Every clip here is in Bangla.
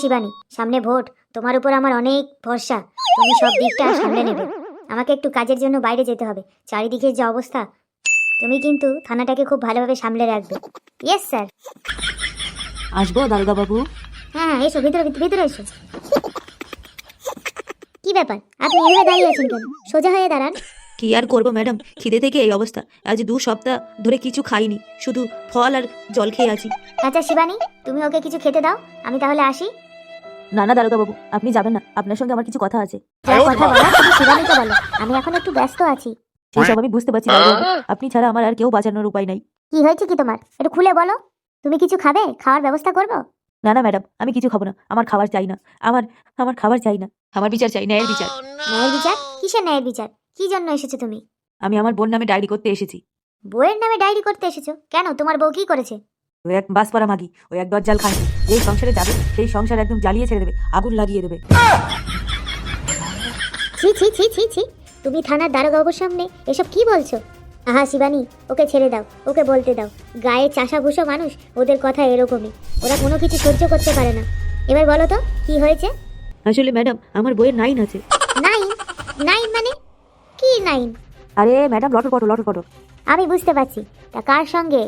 শিবানী সামনে ভোট তোমার উপর আমার অনেক ভরসা তুমি সব দিকটা সামলে নেবে। আমাকে একটু কাজের জন্য বাইরে যেতে হবে চারিদিকের যে অবস্থা তুমি কিন্তু থানাটাকে খুব ভালোভাবে সামলে রাখবে। ইয়েস স্যার আসব দারোগা বাবু হ্যাঁ এসো ভিতরে ভিতরে- ভিতরে এসো। কি ব্যাপার? আপনি এভাবে দাঁড়িয়ে আছেন কেন? সোজা হয়ে দাঁড়ান। কি আর করব ম্যাডাম? খিদে থেকে এই অবস্থা। আজ দু সপ্তাহ ধরে কিছু খাইনি শুধু ফল আর জল খেয়ে আছি। আচ্ছা শিবানী তুমি ওকে কিছু খেতে দাও আমি তাহলে আসি। না না দারোগা বাবু আপনি যাবেন না আপনার সঙ্গে আমার কিছু কথা আছে। কথা বলো তুমি শিবানীকে বলো। আমি এখন একটু ব্যস্ত আছি। সেই সব আমি বুঝতে পারছি আপনি ছাড়া আমার আর কেউ বাঁচানোর উপায় নাই। কি হয়েছে কি তোমার? একটু খুলে বলো। তুমি কিছু খাবে? খাওয়ার ব্যবস্থা করব? না না ম্যাডাম আমি কিছু খাব না। আমার খাবার চাই না। আমার আমার খাবার চাই না। আমার বিচার চাই ন্যায়ের বিচার। ন্যায়ের বিচার? কিসের ন্যায়ের বিচার? কি জন্য এসেছ তুমি? আমি আমার বোন নামে ডায়েরি করতে এসেছি। বইয়ের নামে ডায়েরি করতে এসেছ? কেন? তোমার বউ কি করেছে? ওই এক বাস পাড়া মাগি ওই এক দরজাল খাই। যেই সংসারে যাবে সেই সংসার একদম জ্বালিয়ে ছেড়ে দেবে আগুন লাগিয়ে দেবে। ছি ছি ছি ছি ছি। তুমি থানার দারোগাবুর সামনে এসব কি বলছো? আহা শিবানী ওকে ছেড়ে দাও ওকে বলতে দাও। গায়ে চাষা ভুষো মানুষ ওদের কথা এরকমই। ওরা কোনো কিছু সহ্য করতে পারে না। এবার বলো তো কি হয়েছে? আসলে ম্যাডাম আমার বইয়ের নাইন আছে। নাইন? নাইন মানে? কি নাইন? আরে ম্যাডাম লটর পটো লটর পটো। আমি বুঝতে পারছি। তা কার সঙ্গে?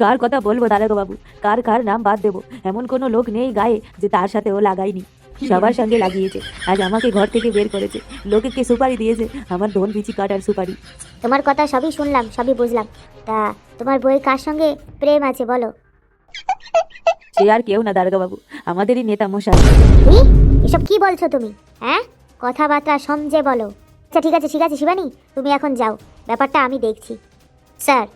কার কথা বলব বাবু? কার কার নাম বাদ দেবো? এমন কোনো লোক নেই গায়ে যে তার সাথে ও লাগায়নি। সবার সঙ্গে লাগিয়েছে। আজ আমাকে ঘর থেকে বের করেছে। লোকেকে সুপারি দিয়েছে। আমার ধন বিচি কাটার সুপারি। তোমার কথা সবই শুনলাম সবই বুঝলাম। তা তোমার বইয়ের কার সঙ্গে প্রেম আছে বলো? সে আর কেউ না দারোগা বাবু। আমাদেরই নেতা মশাই। এসব কি বলছো তুমি? হ্যাঁ? কথাবার্তা সমঝে বলো। আচ্ছা ঠিক আছে ঠিক আছে শিবানী তুমি এখন যাও। ব্যাপারটা আমি দেখছি। স্যার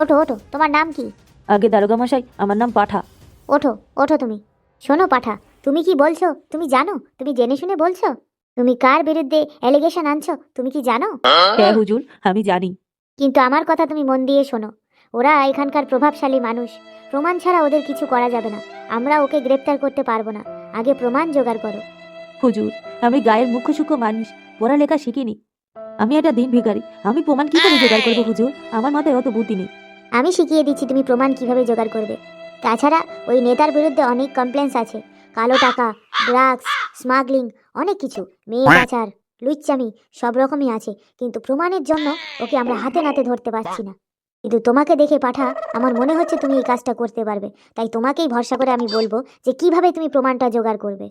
ওঠো ওঠো তোমার নাম কি? আগে দারোগা মশাই আমার নাম পাঠা। ওঠো ওঠো তুমি। শোনো পাঠা তুমি কি বলছো? তুমি জানো? তুমি জেনে শুনে বলছো? তুমি কার বিরুদ্ধে অ্যালিগেশন আনছো? তুমি কি জানো? হ্যাঁ হুজুর আমি জানি। কিন্তু আমার কথা তুমি মন দিয়ে শোনো। ওরা এখানকার প্রভাবশালী মানুষ। প্রমাণ ছাড়া ওদের কিছু করা যাবে না। আমরা ওকে গ্রেপ্তার করতে পারব না। আগে প্রমাণ জোগাড় করো। হুজুর আমি গায়ের মুখ্য সূক্ষ্ম মানুষ। পড়ালেখা শিখিনি। আমি একটা দিন ভিখারি। আমি প্রমাণ কি করে জোগাড় করব হুজুর? আমার মাথায় অত বুদ্ধি নেই। আমি শিখিয়ে দিচ্ছি তুমি প্রমাণ কীভাবে জোগাড় করবে। তাছাড়া ওই নেতার বিরুদ্ধে অনেক কমপ্লেন্স আছে। কালো টাকা ড্রাগস স্মাগলিং অনেক কিছু। মেয়ে পাচার, লুচ্চামি, সব রকমই আছে। কিন্তু প্রমাণের জন্য ওকে আমরা হাতে নাতে ধরতে পারছি না। কিন্তু তোমাকে দেখে পাঠা, আমার মনে হচ্ছে তুমি এই কাজটা করতে পারবে। তাই তোমাকেই ভরসা করে আমি বলব যে কীভাবে তুমি প্রমাণটা জোগাড় করবে।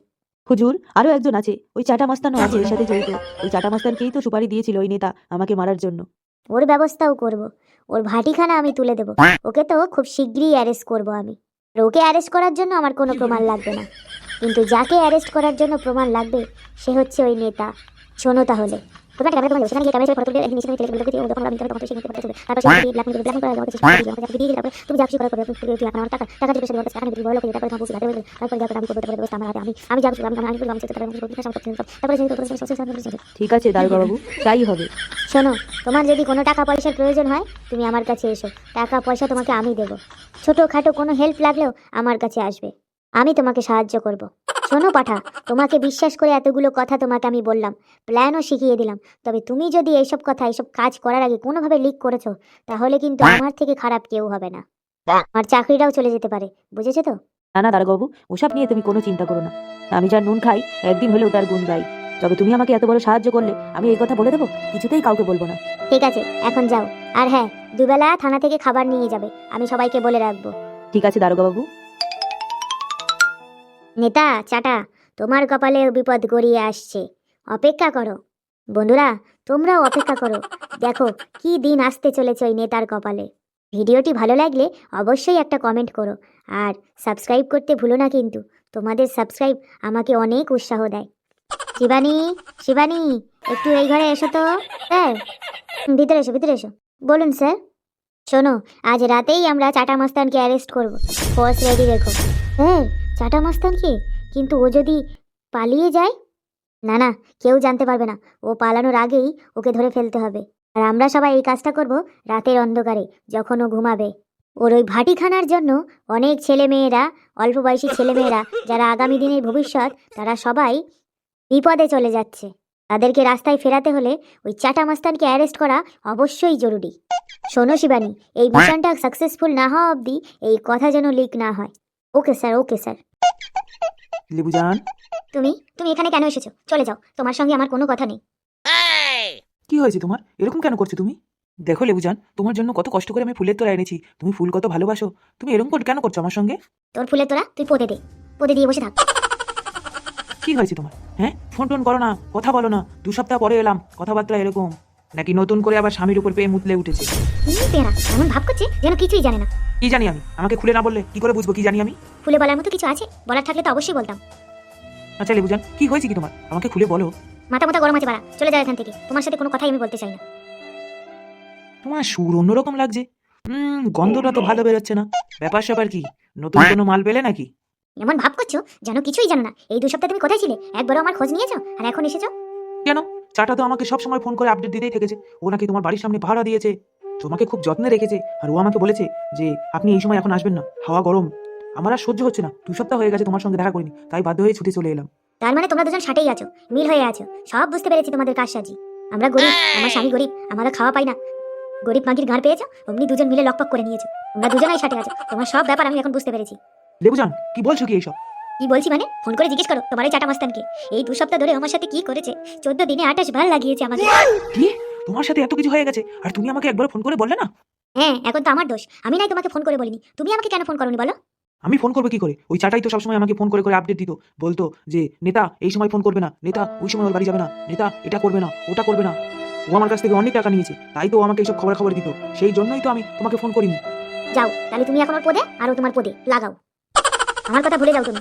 হুজুর, আরও একজন আছে। ওই চাটা মাস্তানও আছে, এর সাথে জড়িত। ওই চাটা মাস্তানকেই তো সুপারি দিয়েছিল ওই নেতা আমাকে মারার জন্য। ওর ব্যবস্থাও করব। ওর ভাটিখানা আমি তুলে দেব। ওকে তো খুব শীঘ্রই অ্যারেস্ট করব আমি। আর ওকে অ্যারেস্ট করার জন্য আমার কোনো প্রমাণ লাগবে না। কিন্তু যাকে অ্যারেস্ট করার জন্য প্রমাণ লাগবে সে হচ্ছে ওই নেতা। শোনো তাহলে। ঠিক আছে তাই হবে শোনো তোমার যদি কোনো টাকা পয়সার প্রয়োজন হয় তুমি আমার কাছে এসো টাকা পয়সা তোমাকে আমি দেবো ছোটোখাটো কোনো হেল্প লাগলেও আমার কাছে আসবে আমি তোমাকে সাহায্য করব শোনো পাঠা তোমাকে বিশ্বাস করে এতগুলো কথা তোমাকে আমি বললাম প্ল্যানও শিখিয়ে দিলাম। তবে তুমি যদি এইসব কথা এইসব কাজ করার আগে কোনোভাবে লিক করেছ তাহলে কিন্তু আমার থেকে খারাপ কেউ হবে না। আমার চাকরিটাও চলে যেতে পারে বুঝেছ তো? না না দারোগা ওসব নিয়ে তুমি কোনো চিন্তা করো না। আমি যার নুন খাই একদিন হলেও তার গুণ গাই। তবে তুমি আমাকে এত বড় সাহায্য করলে আমি এই কথা বলে দেবো? কিছুতেই কাউকে বলব না। ঠিক আছে এখন যাও। আর হ্যাঁ দুবেলা থানা থেকে খাবার নিয়ে যাবে আমি সবাইকে বলে রাখব। ঠিক আছে দারোগা বাবু নেতা, চাটা, তোমার কপালে বিপদ গড়িয়ে আসছে। অপেক্ষা করো। বন্ধুরা, তোমরাও অপেক্ষা করো। দেখো, কি দিন আসতে চলেছে ওই নেতার কপালে। ভিডিওটি ভালো লাগলে অবশ্যই একটা কমেন্ট করো। আর সাবস্ক্রাইব করতে ভুলো না কিন্তু। তোমাদের সাবস্ক্রাইব আমাকে অনেক উৎসাহ দেয়। শিবানী শিবানী, একটু এই ঘরে এসো তো। হ্যাঁ ভিতরে এসো ভিতরে এসো। বলুন, স্যার। শোনো, আজ রাতেই আমরা চাটা মস্তানকে অ্যারেস্ট করব। ফোর্স রেডি রেখো হ্যাঁ চাটা মাস্তানকে কিন্তু ও যদি পালিয়ে যায়? না না, কেউ জানতে পারবে না। ও পালানোর আগেই ওকে ধরে ফেলতে হবে। আর আমরা সবাই এই কাজটা করব রাতের অন্ধকারে, যখন ও ঘুমাবে। ওর ওই ভাটিখানার জন্য অনেক ছেলে মেয়েরা অল্প বয়সী ছেলে মেয়েরা যারা আগামী দিনের ভবিষ্যৎ, তারা সবাই বিপদে চলে যাচ্ছে। তাদেরকে রাস্তায় ফেরাতে হলে ওই চাটা মাস্তানকে অ্যারেস্ট করা অবশ্যই জরুরি। শোনো শিবানী, এই মিশনটা সাকসেসফুল না হওয়া অবধি এই কথা যেন লিক না হয়। Okay sir okay sir. লেবু জান তুমি তুমি এখানে কেন এসেছ? চলে যাও তোমার সঙ্গে আমার কোনো কথা নেই। কি হয়েছে তোমার? এরকম কেন করছ তুমি? দেখো লেবু জান তোমার জন্য কত কষ্ট করে আমি ফুলের তোরা এনেছি। তুমি ফুল কত ভালোবাসো। তুমি এরকম করে কেন করছ আমার সঙ্গে? তোর ফুলের তোরা তুই পোতে দে পোতে দিয়ে বসে থাক। কি হয়েছে তোমার? হ্যাঁ? ফোন টোন করো না কথা বলো না। দু সপ্তাহ পরে এলাম কথাবার্তা এরকম। নাকি নতুন করে আবার স্বামীর উপর পেয়ে মুতলে উঠেছে? এমন ভাব করছে যেন কিছুই জানে না। কি জানি আমি? আমাকে খুলে না বললে কি করে বুঝব কি জানি আমি? ফুলে বলার মতো কিছু আছে? বলার থাকলে তো অবশ্যই বলতাম। আচ্ছা লেবু জান কি হয়েছে কি তোমার? আমাকে খুলে বলো। মাথা মাথা গরম আছে বাড়া। চলে যাও এখান থেকে। তোমার সাথে কোনো কথাই আমি বলতে চাই না। তোমার সুর অন্যরকম লাগছে। হুম গন্ধটা তো ভালো বেরোচ্ছে না। ব্যাপার স্যাপার কি? নতুন কোনো মাল পেলে নাকি? এমন ভাব করছ? যেন কিছুই জানো না। এই দু সপ্তাহ তুমি কোথায় ছিলে? একবারও আমার খোঁজ নিয়েছো? আর এখন এসেছ? কেন? চাটা তো আমাকে সব সময় ফোন করে আপডেট দিতেই থেকেছে। ও নাকি তোমার বাড়ির সামনে ভাড়া দিয়েছে। তোমাকে খুব যত্নে রেখেছে আর ও আমাকে বলেছে যে আপনি এই সময় এখন আসবেন না হাওয়া গরম। আমার আর সহ্য হচ্ছে না দু সপ্তাহ হয়ে গেছে তোমার সঙ্গে দেখা করিনি তাই বাধ্য হয়ে ছুটে চলে এলাম। তার মানে তোমরা দুজন সাটেই আছো মিল হয়ে আছো সব বুঝতে পেরেছি তোমাদের কাজ সাজি। আমরা গরিব আমার স্বামী গরিব আমরা খাওয়া পাই না। গরিব মাগির গাঁড় পেয়েছ? অমনি দুজন মিলে লকপক করে নিয়েছো। তোমরা দুজনেই সাটে আছো তোমার সব ব্যাপার আমি এখন বুঝতে পেরেছি। লেবুজান কি বলছো কি এইসব কি বলছি মানে? ফোন করে জিজ্ঞেস করো তোমার এই চাটা মাস্তানকে। এই দু সপ্তাহ ধরে আমার সাথে কি করেছে? চোদ্দ দিনে আঠাশ বার লাগিয়েছে আমাকে। কি? তোমার সাথে এত কিছু হয়ে গেছে আর তুমি আমাকে একবার ফোন করে বললে না? হ্যাঁ এখন তো আমার দোষ। আমি নাই তোমাকে ফোন করে বলিনি। তুমি আমাকে কেন ফোন করনি বলো? আমি ফোন করব কি করে? ওই চাটাই তো সবসময় আমাকে ফোন করে করে আপডেট দিত। বলতো যে নেতা এই সময় ফোন করবে না। নেতা ওই সময় ওর বাড়ি যাবে না। নেতা এটা করবে না ওটা করবে না। ও আমার কাছ থেকে অনেক টাকা নিয়েছে তাই তো আমাকে এইসব খবর খবর দিত। সেই জন্যই তো আমি তোমাকে ফোন করিনি। যাও তাহলে তুমি এখন ওর পদে আর ও তোমার পদে। লাগাও। আমার কথা ভুলে যাও তুমি।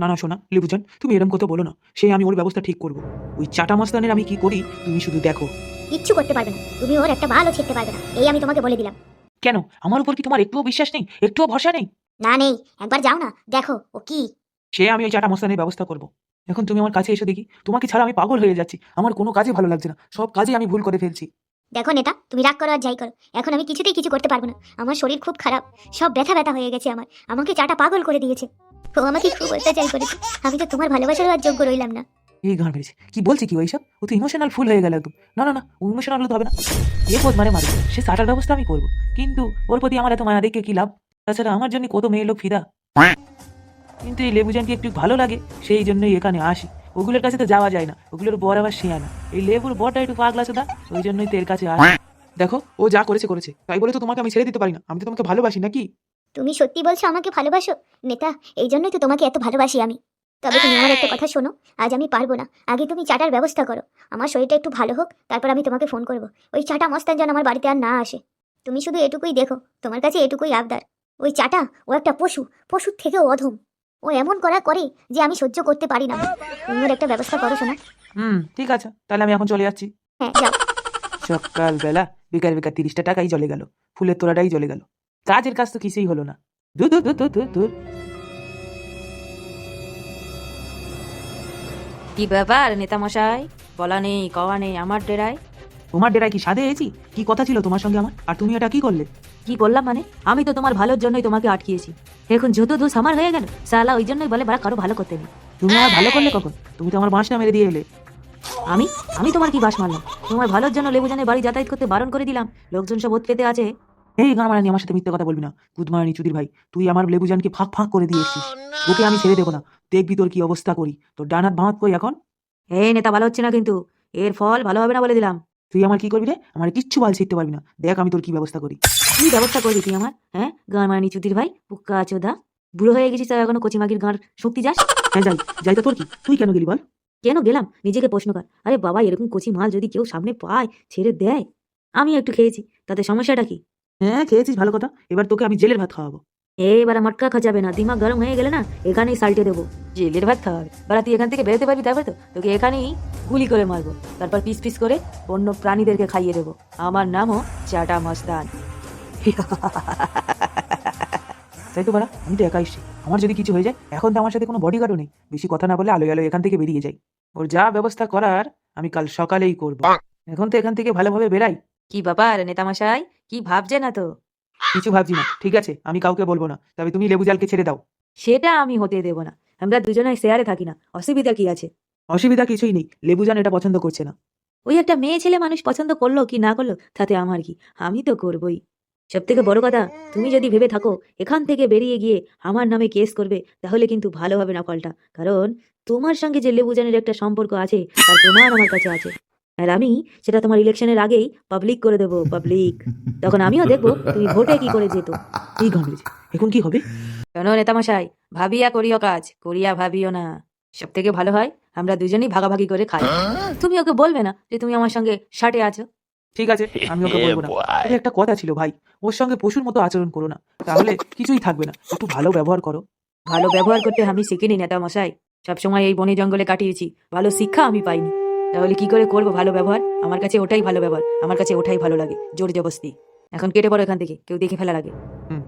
না না শোনা লেবুজান তুমি এরকম কথা বলো না। সেই আমি ওর ব্যবস্থা ঠিক করব। ওই চাটা মাস্তানের আমি কি করি তুমি শুধু দেখো। কিচ্ছু করতে পারবে না। তুমি ওর একটা ভালো ছিটতে পারবে না। এই আমি তোমাকে বলে দিলাম। কেন? আমার উপর কি তোমার একটুও বিশ্বাস নেই? একটুও ভরসা নেই? না নেই। একবার যাও না। দেখো ও কি? সে আমি ওই চাটা মাস্তানের ব্যবস্থা করব। এখন তুমি আমার কাছে এসে দেখি। তোমাকে ছাড়া আমি পাগল হয়ে যাচ্ছি। আমার কোনো কাজে ভালো লাগছে না। সব কাজে আমি ভুল করে ফেলছি। দেখো নেতা তুমি রাগ করো আর যাই করো। এখন আমি কিছুতেই কিছু করতে পারব না। আমার শরীর খুব খারাপ। সব ব্যথা ব্যথা হয়ে গেছে আমার। আমাকে চাটা পাগল করে দিয়েছে। ও আমাকে খুব অত্যাচার করেছে। আমি তো তোমার ভালোবাসার আর যোগ্য রইলাম না। এই গান বেড়েছে কি বলছে কি ওইসব ও তো ইমোশনাল ফুল হয়ে গেল একদম। না না না, ও ইমোশনাল হলে হবে না। এ পথ মানে মারে সে সাটার ব্যবস্থা আমি করব। কিন্তু ওর প্রতি আমার এত মায়া দেখে কি লাভ? তাছাড়া আমার জন্য কত মেয়ে লোক ফিদা? কিন্তু এই লেবুজানকে একটু ভালো লাগে, সেই জন্যই এখানে আসি। ওগুলোর কাছে তো যাওয়া যায় না। ওগুলোর বর আবার সে না এই লেবুর বরটা একটু পাগলা দা, ওই জন্যই তের কাছে আসি। দেখো, ও যা করেছে করেছে। তাই বলে তো তোমাকে আমি ছেড়ে দিতে পারি না। আমি তো তোমাকে ভালোবাসি, নাকি? তুমি সত্যি বলছো আমাকে ভালোবাসো? নেতা, এই জন্যই তো তোমাকে এত ভালোবাসি আমি। তবে তুমি আমার একটা কথা শোনো আজ আমি পারব না। আগে তুমি চাটার ব্যবস্থা করো। আমার শরীরটা একটু ভালো হোক তারপর আমি তোমাকে ফোন করব। ওই চাটা মস্তান যেন আমার বাড়িতে আর না আসে। তুমি শুধু এটুকুই দেখো তোমার কাছে এটুকুই আবদার। ওই চাটা ও একটা পশু পশুর থেকেও অধম। ও এমন করা করে যে আমি সহ্য করতে পারি না। তুমি ওর একটা ব্যবস্থা করো শোনা। হুম ঠিক আছে। তাহলে আমি এখন চলে যাচ্ছি। হ্যাঁ যাও। সকালবেলা বিকাল বিকাল তিরিশটা টাকাই চলে গেল। ফুলের তোড়াটাই চলে গেল। কাজের কাজ তো কিছুই হলো না। দূর দূর দূর দূর দূর কি ব্যাপার নেতামশাই? বলা নেই কওয়া নেই আমার ডেরায়? তোমার ডেরায় কি সাদে এসি? কি কথা ছিল তোমার সঙ্গে আমার? আর তুমি এটা কি করলে? কি বললাম মানে? আমি তো তোমার ভালোর জন্যই তোমাকে আটকিয়েছি। এখন যত দোষ আমার হয়ে গেল সালা ওই জন্যই বলে বাড়া কারও ভালো করতে নেই। তুমি আমার ভালো করলে কখন? তুমি তো আমার বাঁশটা মেরে দিয়ে এলে। আমি? আমি তোমার কি বাস মারলাম? তোমার ভালোর জন্য লেবুজানের বাড়ি যাতায়াত করতে বারণ করে দিলাম। লোকজন সব ওত পেতে আছে। এই গান মারানি আমার সাথে মিথ্যে কথা বলবি না। গুদমারানি চুদির ভাই তুই আমার লেবুজানকে ফাঁক ফাঁক করে দিয়ে এসছিস। ওকে আমি ছেড়ে দেবো না। দেখবি তোর কি অবস্থা করি। তোর ডানাত ভাঁত কই এখন? এই নেতা ভালো হচ্ছে না কিন্তু। এর ফল ভালো হবে না বলে দিলাম। তুই আমার কি করবি রে? আমার কিচ্ছু বাল শিখতে পারবি না। দেখ আমি তোর কি ব্যবস্থা করি। কি ব্যবস্থা করবি তুই আমার হ্যাঁ? গান মারানি চুদির ভাই পুক্কা চোদা। বুড়ো হয়ে গেছিস তাই এখনও কচিমাগির গাঁর শক্তি যাস? হ্যাঁ যাই। যাই তো তোর কি? তুই কেন গেলি বল? কেন গেলাম? নিজেকে প্রশ্ন কর। আরে বাবা এরকম কচি মাল যদি কেউ সামনে পায় ছেড়ে দেয়। আমি একটু খেয়েছি। তাতে সমস্যাটা কি? হ্যাঁ খেয়েছিস ভালো কথা। এবার তোকে আমি জেলের ভাত খাওয়াবো। এবার মটকা খাওয়া না। দিমাগ গরম হয়ে গেলে না এখানেই সাল্টে দেবো। জেলের ভাত খাওয়াবে বারা তুই এখান থেকে বেরোতে পারবি তারপরে তো? তোকে এখানেই গুলি করে মারবো। তারপর পিস পিস করে অন্য প্রাণীদেরকে খাইয়ে দেবো। আমার নামও চাটা মস্তান। তাই তো বাড়া আমি তো একা এসছি। আমার যদি কিছু হয়ে যায় এখন তো আমার সাথে কোনো বডিগার্ডও নেই। বেশি কথা না বলে আলোয় আলোয় এখান থেকে বেরিয়ে যাই। ওর যা ব্যবস্থা করার আমি কাল সকালেই করব। এখন তো এখান থেকে ভালোভাবে বেরাই। কি ব্যাপার নেতামশাই কি ভাবছে না তো কিছু ভাবছি না ঠিক আছে আমি কাউকে বলব না তবে তুমি লেবু জালকে ছেড়ে দাও। সেটা আমি হতে দেবো না আমরা দুজনে শেয়ারে থাকি না অসুবিধা কি আছে? অসুবিধা কিছুই নেই লেবুজান এটা পছন্দ করছে না। ওই একটা মেয়ে ছেলে মানুষ পছন্দ করল কি না করল তাতে আমার কি? আমি তো করবই। সব থেকে বড় কথা তুমি যদি ভেবে থাকো এখান থেকে বেরিয়ে গিয়ে আমার নামে কেস করবে তাহলে কিন্তু ভালো হবে না ফলটা। কারণ তোমার সঙ্গে যে লেবুজানের একটা সম্পর্ক আছে তার প্রমাণ আমার কাছে আছে। আর আমি সেটা তোমার ইলেকশনের আগেই পাবলিক করে দেবো পাবলিক তখন আমিও দেখব তুমি ভোটে কি করে যেত। এই গামড়েছে এখন কি হবে? শোনো নেতামশাই ভাবিয়া করিও কাজ করিয়া ভাবিও না। সব থেকে ভালো হয় আমরা দুজনেই ভাগাভাগি করে খাই। তুমি ওকে বলবে না যে তুমি আমার সঙ্গে শার্টে আছো? ঠিক আছে আমি ওকে বলব না। তবে একটা কথা ছিল ভাই ওর সঙ্গে পশুর মতো আচরণ করো না। তাহলে কিছুই থাকবে না। একটু ভালো ব্যবহার করো। ভালো ব্যবহার করতে আমি শিখিনি নেতা মশাই সবসময় এই বনে জঙ্গলে কাটিয়েছি। ভালো শিক্ষা আমি পাইনি। তাহলে কি করে করব ভালো ব্যবহার? আমার কাছে ওটাই ভালো ব্যবহার। আমার কাছে ওটাই ভালো লাগে। জোর জবস্তি এখন কেটে পড়ো এখান থেকে। কেউ দেখে ফেলার আগে। হুম।